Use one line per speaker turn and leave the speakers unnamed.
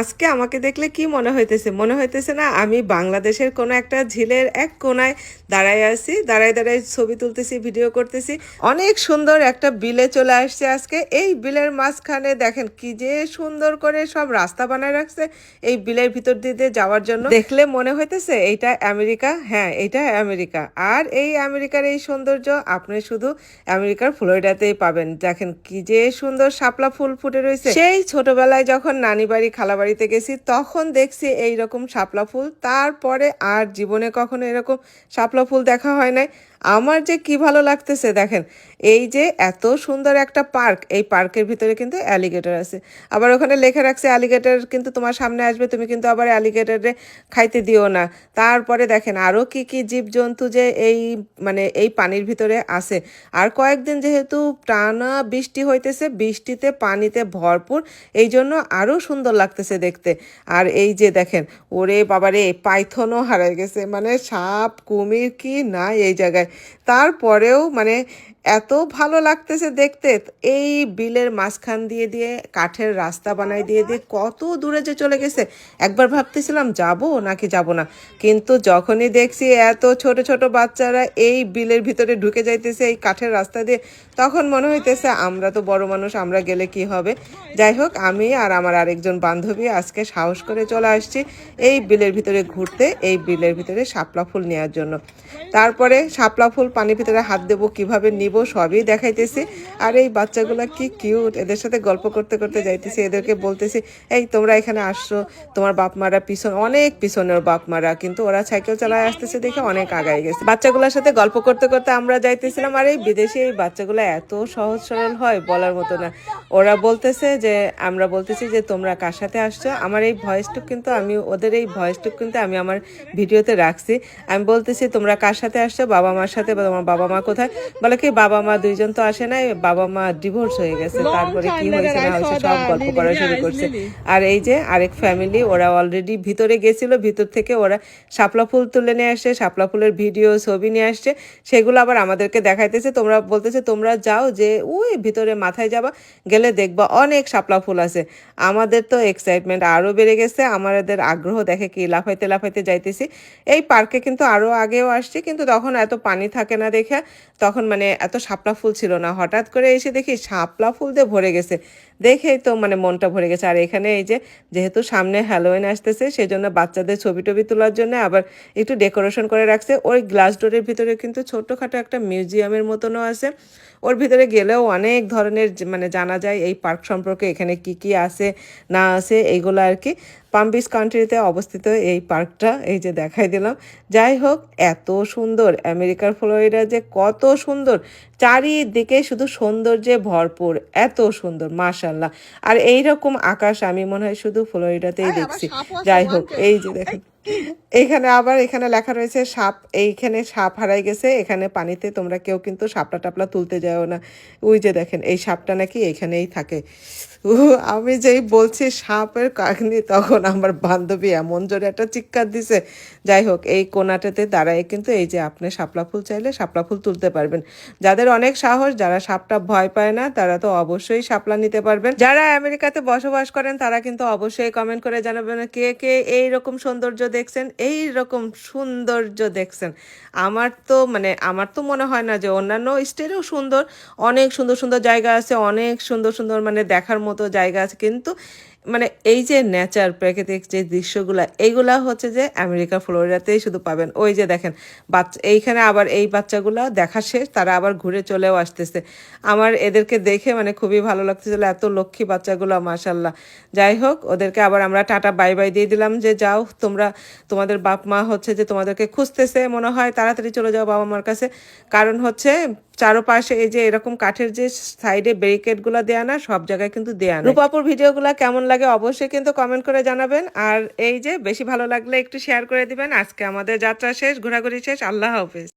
আজকে আমাকে দেখলে কি মনে হইতেছে? মনে হইতেছে না আমি বাংলাদেশের কোনো একটা ঝিলের এক কোনায় দাঁড়ায় আছি, দাঁড়ায় দাঁড়ায় ছবি তুলতেছি, ভিডিও করতেছি। অনেক সুন্দর একটা বিলে চলে আসছে আজকে। এই বিলের মাঝখানে দেখেন কি যে সুন্দর করে সব রাস্তা বানায় রাখছে এই বিলের ভিতর দিয়ে যাওয়ার জন্য। দেখলে মনে হইতেছে এইটা আমেরিকা? হ্যাঁ এইটা আমেরিকা। আর এই আমেরিকার এই সৌন্দর্য আপনি শুধু আমেরিকার ফ্লোরিডাতেই পাবেন। দেখেন কি যে সুন্দর শাপলা ফুল ফুটে রয়েছে। সেই ছোটবেলায় যখন নানি বাড়ি খালা বাড়িতে গেছি, তখন দেখছি এই রকম শাপলা ফুল। তারপরে আর জীবনে কখনো এরকম শাপলা ফুল দেখা হয় নাই। আমার যে কি ভালো লাগতেছে দেখেন, এই যে এত সুন্দর একটা পার্ক, এই পার্কের ভিতরে কিন্তু অ্যালিগেটর আছে। আবার ওখানে লেখা রাখছে অ্যালিগেটর কিন্তু তোমার সামনে আসবে, তুমি কিন্তু আবার অ্যালিগেটরে খাইতে দিও না। তারপরে দেখেন আরও কি কি জীবজন্তু যে এই মানে এই পানির ভিতরে আছে। আর কয়েকদিন যেহেতু টানা বৃষ্টি হইতেছে, বৃষ্টিতে পানিতে ভরপুর এই জন্য আরও সুন্দর লাগতেছে দেখতে। আর এই যে দেখেন, ওরে বাবারে, পাইথনও হারাই গেছে মানে সাপ কুমির কি না এই জায়গায়। তারপরেও মানে এত ভালো লাগতেছে দেখতে। এই বিলের মাঝখান দিয়ে দিয়ে কাঠের রাস্তা বানাই দিয়ে দিয়ে কত দূরে যে চলে গেছে। একবার ভাবতেছিলাম, যাব নাকি যাব না? কিন্তু যখনই দেখছি এত ছোট ছোট বাচ্চারা এই বিলের ভিতরে ঢুকে যাইতেছে এই কাঠের রাস্তা দিয়ে, তখন মনে হইতেছে, আমরা তো বড় মানুষ, আমরা গেলে কি হবে? যাই হোক, আমি আর আমার আরেকজন বান্ধবী আজকে সাহস করে চলে আসছি এই বিলের ভিতরে ঘুরতে, এই বিলের ভিতরে শাপলা ফুল নেওয়ার জন্য। তারপরে শাপলা ফুল পানির ভিতরে হাত দেবো কীভাবে নিব সবই দেখাইতেছি। আর এই বাচ্চাগুলো কি কিউট এদের সাথে গল্প করতে করতে যাইতেছি, এদেরকে বলতেছি, এই, তোমরা এখানে আসছো, তোমার বাপ মারা পিছন, অনেক পিছনের বাপ মারা কিন্তু ওরা সাইকেল চালায় আসতেছে দেখে অনেক আগায় গেছে। বাচ্চাগুলোর সাথে গল্প করতে করতে আমরা যাইতেছিলাম, আর এই বিদেশে এই বাচ্চাগুলো এত সহজ সরল হয় বলার মতো না। ওরা বলতেছে যে, আমরা বলতেছি যে, তোমরা কার সাথে আসছো? আমার এই ভয়েসটুক কিন্তু আমি, ওদের এই ভয়েসটুক কিন্তু আমি আমার ভিডিওতে রাখছি। আমি বলতেছি, তোমরা কার সাথে আসছো? বাবা মার সাথে বা তোমার বাবা মা কোথায়? বলে, কি বাবা মা দুইজন তো আসে নাই বাবা মা ডিভোর্স হয়ে গেছে। তারপরে কি হয়েছে না হয়েছে সব গল্প করা শুরু করছে। আর এই যে আরেক ফ্যামিলি ওরা অলরেডি ভিতরে গেছিল ভিতর থেকে ওরা শাপলা ফুল তুলে নিয়ে আসছে শাপলা ফুলের ভিডিও ছবি নিয়ে আসছে। সেগুলো আবার আমাদেরকে দেখাইতেছে। তোমরা বলতেছে তোমরা যাও যে ওই ভিতরে মাথায় যাবা গেলে দেখবা অনেক শাপলা ফুল আছে। আমাদের তো এক্সাইটমেন্ট আরও বেড়ে গেছে। আমাদের আগ্রহ দেখে কি লাফাইতে লাফাইতে যাইতেছি। এই পার্কে কিন্তু আরও আগেও আসছি কিন্তু তখন এত পানি থাকে না দেখে। তখন মানে এত শাপলা ফুল ছিল না। হঠাৎ করে এসে দেখি শাপলা ফুল দিয়ে ভরে গেছে। দেখেই তো মানে মনটা ভরে গেছে। আর এখানে এই যে যেহেতু সামনে হ্যালোইন আসতেছে, সেজন্য বাচ্চাদের ছবি টবি তোলার জন্য আবার একটু ডেকোরেশন করে রাখছে। ওই গ্লাস ডোরের ভিতরে কিন্তু ছোট্টখাটো একটা মিউজিয়ামের মতনও আছে। ওর ভিতরে গেলেও অনেক ধরনের মানে জানা যায় এই পার্ক সম্পর্কে এখানে কি কি আছে, না আছে, এইগুলো আর কি। পাম্বিস কান্ট্রিতে অবস্থিত এই পার্কটা এই যে দেখাই দিলাম। যাই হোক, এত সুন্দর। আমেরিকার ফ্লোরিডা যে কত সুন্দর। চারিদিকে শুধু সৌন্দর্যে ভরপুর। এত সুন্দর মাশাল্লাহ আর এই রকম আকাশ আমি মনে হয় শুধু ফ্লোরিডাতেই দেখছি। যাই হোক এই যে দেখেন। এখানে আবার এখানে লেখা রয়েছে, সাপ এইখানে সাপ হারাই গেছে, এখানে পানিতে তোমরা কেউ কিন্তু সাপটা টাপলা তুলতে যাও না। ওই যে দেখেন, এই সাপটা নাকি এখানেই থাকে। আমি যেই বলছি সাপের কাহিনী, তখন আমার বান্ধবী এমন জোরে একটা চিৎকার দিছে। যাই হোক, এই কোনাটাতে দাঁড়ায় কিন্তু এই যে আপনি শাপলা ফুল চাইলে শাপলা ফুল তুলতে পারবেন। যাদের অনেক সাহস, যারা সাপটা ভয় পায় না, তারা তো অবশ্যই শাপলা নিতে পারবেন। যারা আমেরিকাতে বসবাস করেন, তারা কিন্তু অবশ্যই কমেন্ট করে জানাবেন কে কে এই রকম সৌন্দর্য দেখছেন এই রকম সৌন্দর্য দেখছেন। আমার তো মানে আমার তো মনে হয় না যে অন্যান্য স্টেটেও সুন্দর। অনেক সুন্দর সুন্দর জায়গা আছে, অনেক সুন্দর সুন্দর মানে দেখার মতো জায়গা আছে। কিন্তু মানে এই যে নেচার প্রাকৃতিক যে দৃশ্যগুলা এইগুলা হচ্ছে যে আমেরিকা, ফ্লোরিডাতেই শুধু পাবেন। ওই যে দেখেন, বাচ্চা, এইখানে আবার এই বাচ্চাগুলো দেখা শেষ, তারা আবার ঘুরে চলেও আসতেছে। আমার এদেরকে দেখে মানে খুবই ভালো লাগতেছিল, এত লক্ষ্মী বাচ্চাগুলো মাশাল্লাহ যাই হোক, ওদেরকে আবার আমরা টাটা, বাই বাই দিয়ে দিলাম যে যাও, তোমরা, তোমাদের বাপ মা হচ্ছে যে তোমাদেরকে খুঁজতেছে, মনে হয় তাড়াতাড়ি চলে যাও বাবা মার কাছে। কারণ হচ্ছে চারোপাশে এই যে এরকম কাঠের যে সাইডে ব্যারিকেডগুলা দেয়া না, সব জায়গায় কিন্তু দেয়া না রূপাপুর ভিডিওগুলো কেমন লাগে অবশ্যই কিন্তু কমেন্ট করে জানাবেন। আর এই যে, বেশি ভালো লাগলে একটু শেয়ার করে দিবেন। আজকে আমাদের যাত্রা শেষ, ঘোরাঘুরি শেষ। আল্লাহ হাফেজ।